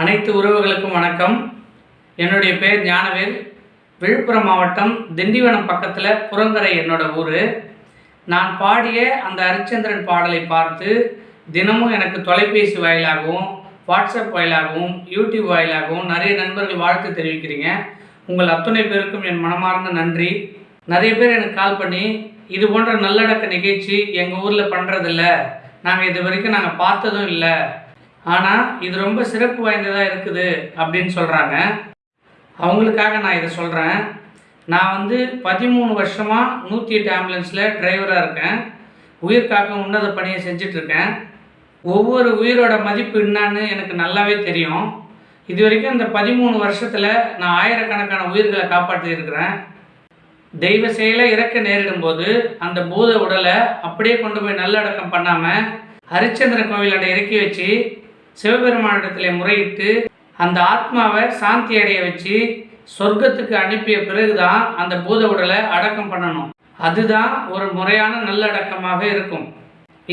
அனைத்து உறவுகளுக்கும் வணக்கம். என்னுடைய பேர் ஞானவேல். விழுப்புரம் மாவட்டம் திண்டிவனம் பக்கத்தில் புறந்தரை என்னோட ஊர். நான் பாடிய அந்த ஹரிச்சந்திரன் பாடலை பார்த்து தினமும் எனக்கு தொலைபேசி வாயிலாகவும் வாட்ஸ்அப் வாயிலாகவும் யூடியூப் வாயிலாகவும் நிறைய நண்பர்கள் வாழ்த்து தெரிவிக்கிறீங்க. உங்கள் அத்துணை பேருக்கும் என் மனமார்ந்த நன்றி. நிறைய பேர் எனக்கு கால் பண்ணி இது போன்ற நல்லடக்க நிகழ்ச்சி எங்கள் ஊரில் பண்ணுறதில்ல நாங்கள் இது வரைக்கும் நாங்கள் பார்த்ததும் இல்லை. ஆனால் இது ரொம்ப சிறப்பு வாய்ந்ததாக இருக்குது அப்படின்னு சொல்கிறாங்க அவங்களுக்காக நான் இதை சொல்கிறேன் நான் வந்து பதிமூணு வருஷமாக நூற்றி எட்டு ஆம்புலன்ஸில் டிரைவராக இருக்கேன். உயிர்காக்க உன்னத பணியை செஞ்சிட்ருக்கேன். ஒவ்வொரு உயிரோட மதிப்பு என்னன்னு எனக்கு நல்லாவே தெரியும். இது வரைக்கும் இந்த பதிமூணு வருஷத்தில் நான் ஆயிரக்கணக்கான உயிர்களை காப்பாற்றியிருக்கிறேன். தெய்வ செயலை இறக்க நேரிடும் போது அந்த பூத உடலை அப்படியே கொண்டு போய் நல்லடக்கம் பண்ணாமல் ஹரிச்சந்திர கோவிலோட இறக்கி வச்சு சிவபெருமானிடத்தில் முறையிட்டு அந்த ஆத்மாவை சாந்தி அடைய வச்சு சொர்க்கத்துக்கு அனுப்பிய பிறகுதான் அந்த பூத உடலை அடக்கம் பண்ணணும். அதுதான் ஒரு முறையான நல்லடக்கமாக இருக்கும்.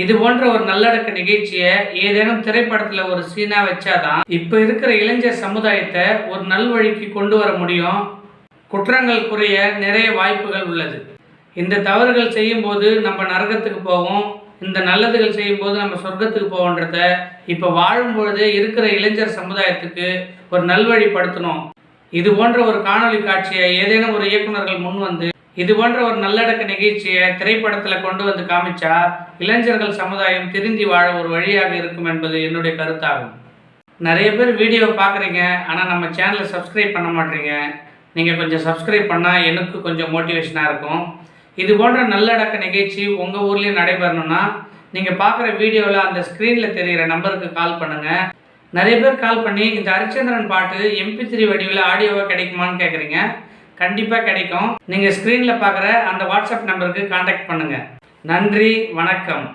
இது போன்ற ஒரு நல்லடக்க நிகழ்ச்சியை ஏதேனும் திரைப்படத்தில் ஒரு சீனாக வச்சாதான் இப்போ இருக்கிற இளைஞர் சமுதாயத்தை ஒரு நல்வழிக்கு கொண்டு வர முடியும். குற்றங்கள் குறைய நிறைய வாய்ப்புகள் உள்ளது. இந்த தவறுகள் செய்யும்போது நம்ம நரகத்துக்கு போவோம். இந்த நல்லதுகள் செய்யும்போது நம்ம சொர்க்கத்துக்கு போவோன்றத இப்போ வாழும்பொழுது இருக்கிற இளைஞர் சமுதாயத்துக்கு ஒரு நல்வழிப்படுத்தணும் இது போன்ற ஒரு காணொளி காட்சியை ஏதேனும் ஒரு இயக்குனர்கள் முன் வந்து இது போன்ற ஒரு நல்லடக்க நிகழ்ச்சியை திரைப்படத்தில் கொண்டு வந்து காமிச்சா இளைஞர்கள் சமுதாயம் திருந்தி வாழ ஒரு வழியாக இருக்கும் என்பது என்னுடைய கருத்தாகும். நிறைய பேர் வீடியோ பார்க்குறீங்க ஆனால் நம்ம சேனலை சப்ஸ்கிரைப் பண்ண மாட்டீங்க. நீங்கள் கொஞ்சம் சப்ஸ்கிரைப் பண்ணால் எனக்கு கொஞ்சம் மோட்டிவேஷனாக இருக்கும். இது போன்ற நல்லடக்க நிகழ்ச்சி உங்கள் ஊர்லேயும் நடைபெறணும்னா நீங்கள் பார்க்குற வீடியோவில் அந்த ஸ்க்ரீனில் தெரிகிற நம்பருக்கு கால் பண்ணுங்கள் நிறைய பேர் கால் பண்ணி இந்த ஹரிச்சந்திரன் பாட்டு எம்பி த்ரீ வடிவில் ஆடியோவாக கிடைக்குமான்னு கேட்குறீங்க கண்டிப்பாக கிடைக்கும். நீங்கள் ஸ்க்ரீனில் பார்க்குற அந்த வாட்ஸ்அப் நம்பருக்கு காண்டாக்ட் பண்ணுங்கள் நன்றி வணக்கம்.